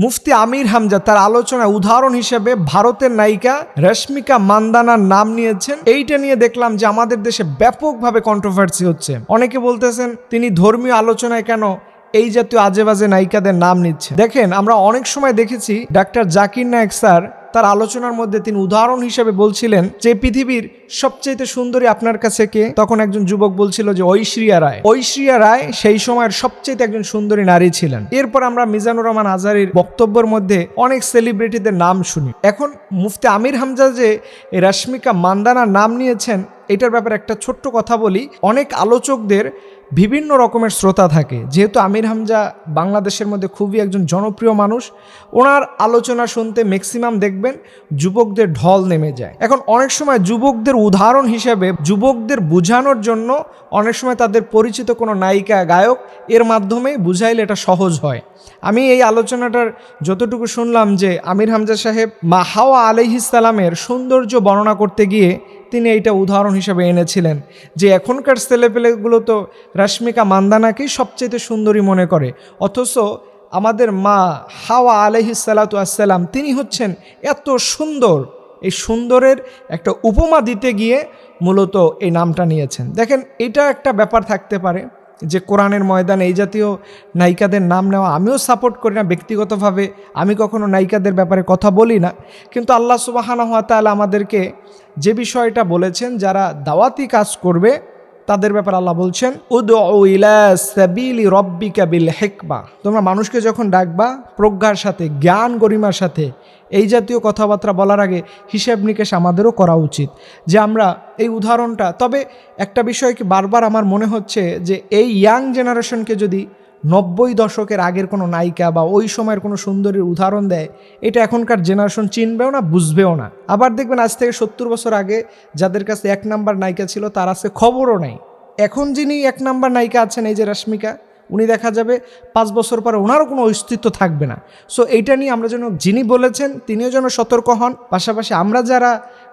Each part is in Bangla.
মুফতি আমির হামজা তার আলোচনায় উদাহরণ হিসেবে ভারতের নায়িকা রশ্মিকা মান্দানার নাম নিয়েছেন। এইটা নিয়ে দেখলাম যে আমাদের দেশে ব্যাপকভাবে কন্ট্রোভার্সি হচ্ছে। অনেকে বলতেছেন, তিনি ধর্মীয় আলোচনায় কেন এই জাতীয় আজে বাজে নায়িকাদের নাম নিচ্ছে? দেখেন, আমরা অনেক সময় দেখেছি, ডাক্তার জাকির নায়ক স্যার তার আলোচনার মধ্যে তিনি উদাহরণ হিসেবে বলছিলেন যে পৃথিবীর সবচেয়ে সুন্দরী আপনার কাছে কে? তখন একজন যুবক বলছিল যে ঐশ্রিয়া রায়। ঐশ্রিয়া রায় সেই সময়ের সবচেয়ে একজন সুন্দরী নারী ছিলেন। এরপর আমরা মিজানুর রহমান আজারির বক্তব্যের মধ্যে অনেক সেলিব্রিটিদের নাম শুনি। এখন মুফতি আমির হামজা যে রাশ্মিকা মান্দানার নাম নিয়েছেন, এটার ব্যাপারে একটা ছোট্ট কথা বলি। অনেক আলোচকদের বিভিন্ন রকমের শ্রোতা থাকে। যেহেতু আমির হামজা বাংলাদেশের মধ্যে খুবই একজন জনপ্রিয় মানুষ, ওনার আলোচনা শুনতে ম্যাক্সিমাম দেখবেন যুবকদের ঢল নেমে যায়। এখন অনেক সময় যুবকদের উদাহরণ হিসেবে যুবকদের বোঝানোর জন্য অনেক সময় তাদের পরিচিত কোনো নায়িকা, গায়ক, এর মাধ্যমেই বুঝাইলে এটা সহজ হয়। আমি এই আলোচনাটার যতটুকু শুনলাম যে আমির হামজা সাহেব মা হাওয়া আলহিসালামের সৌন্দর্য বর্ণনা করতে গিয়ে তিনি এইটা উদাহরণ হিসেবে এনেছিলেন যে এখনকার ছেলেপেলেগুলো তো রশ্মিকা মান্দানাকেই সবচেয়ে সুন্দরী মনে করে। অথচ আমাদের মা হাওয়া আলহি সালাতু আসসালাম তিনি হচ্ছেন এত সুন্দর। এই সুন্দরের একটা উপমা দিতে গিয়ে মূলত এই নামটা নিয়েছেন। দেখেন, এটা একটা ব্যাপার থাকতে পারে যে কোরআনের ময়দানে এই জাতীয় নায়িকাদের নাম নেওয়া আমিও সাপোর্ট করি না ব্যক্তিগতভাবে। আমি কখনও নায়িকাদের ব্যাপারে কথা বলি না। কিন্তু আল্লাহ সুবাহানা হাত আমাদেরকে যে বিষয়টা বলেছেন, যারা দাওয়াতি কাজ করবে তাদের ব্যাপারে আল্লাহ বলছেন রব্বিকা বিল তোমরা মানুষকে যখন ডাকবা, প্রজ্ঞার সাথে, জ্ঞান গরিমার সাথে, এই জাতীয় কথাবার্তা বলার আগে হিসেব নিকেশ আমাদেরও করা উচিত। যে আমরা এই উদাহরণটা, তবে একটা বিষয় কি বারবার আমার মনে হচ্ছে যে এই ইয়াং জেনারেশনকে যদি নব্বই দশকের আগের কোনো নায়িকা বা ওই সময়ের কোনো সুন্দরীর উদাহরণ দেয়, এটা এখনকার জেনারেশন চিনবেও না, বুঝবেও না। আবার দেখবেন আজ থেকে সত্তর বছর আগে যাদের কাছে এক নাম্বার নায়িকা ছিল, তার আছে খবরও নেই। এখন যিনি এক নাম্বার নায়িকা আছেন, এই যে রশ্মিকা, উনি দেখা যাবে পাঁচ বছর পরে ওনারও কোনো অস্তিত্ব থাকবে না। সো এইটা নিয়ে আমরা যেন, যিনি বলেছেন, তিনিও যেন সতর্ক হন। পাশাপাশি আমরা যারা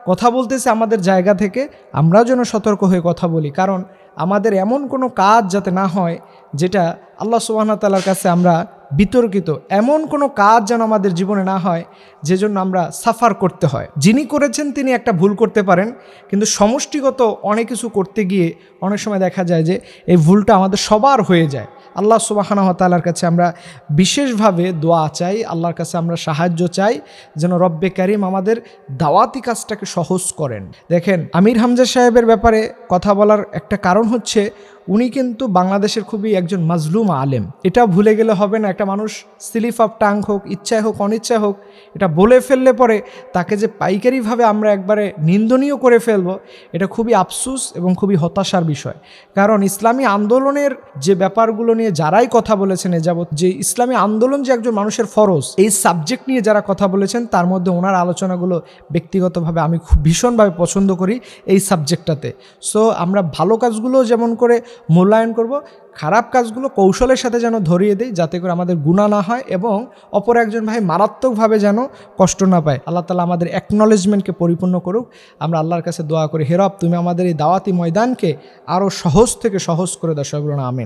কথা বলতেছি আমাদের জায়গা থেকে, আমরাও যেন সতর্ক হয়ে কথা বলি। কারণ আমাদের এমন কোনো কাজ যাতে না হয়, যেটা আল্লাহ সুবাহনা তালার কাছে আমরা বিতর্কিত, এমন কোনো কাজ যেন আমাদের জীবনে না হয়, যে জন্য আমরা সাফার করতে হয়। যিনি করেছেন তিনি একটা ভুল করতে পারেন, কিন্তু সমষ্টিগত অনেক কিছু করতে গিয়ে অনেক সময় দেখা যায় যে এই ভুলটা আমাদের সবার হয়ে যায়। আল্লাহ সুবাহানা তালার কাছে আমরা বিশেষভাবে দোয়া চাই, আল্লাহর কাছে আমরা সাহায্য চাই, যেন রব্বে করিম আমাদের দাওয়াতি কাজটাকে সহজ করেন। দেখেন, আমির হামজা সাহেবের ব্যাপারে কথা বলার একটা কারণ হচ্ছে উনি কিন্তু বাংলাদেশের খুবই একজন মাজলুম আলেম। এটা ভুলে গেলে হবে না, একটা মানুষ স্লিপ অফ টাং হোক, ইচ্ছায় হোক, অনিচ্ছায় হোক, এটা বলে ফেললে পরে তাকে যে পাইকারিভাবে আমরা একবারে নিন্দনীয় করে ফেলব, এটা খুবই আফসুস এবং খুবই হতাশার বিষয়। কারণ ইসলামী আন্দোলনের যে ব্যাপারগুলো নিয়ে যারাই কথা বলেছেন এ যাবৎ, যে ইসলামী আন্দোলন যে একজন মানুষের ফরজ, এই সাবজেক্ট নিয়ে যারা কথা বলেছেন, তার মধ্যে ওনার আলোচনাগুলো ব্যক্তিগতভাবে আমি খুব ভীষণভাবে পছন্দ করি এই সাবজেক্টটাতে। সো আমরা ভালো কাজগুলো যেমন করে মূল্যায়ন করব। খারাপ কাজগুলো কৌশলের সাথে যেন ধরিয়ে দেয় যাতে করে আমাদের গুণা না হয় এবং অপর একজন ভাই মারাত্মকভাবে যেন কষ্ট না পায়। আল্লাহ তালা আমাদের অ্যাকনলেজমেন্টকে পরিপূর্ণ করুক। আমরা আল্লাহর কাছে দোয়া করি হেরব তুমি আমাদের এই দাওয়াতি ময়দানকে আরও সহজ থেকে সহজ করে দাও। আমেন।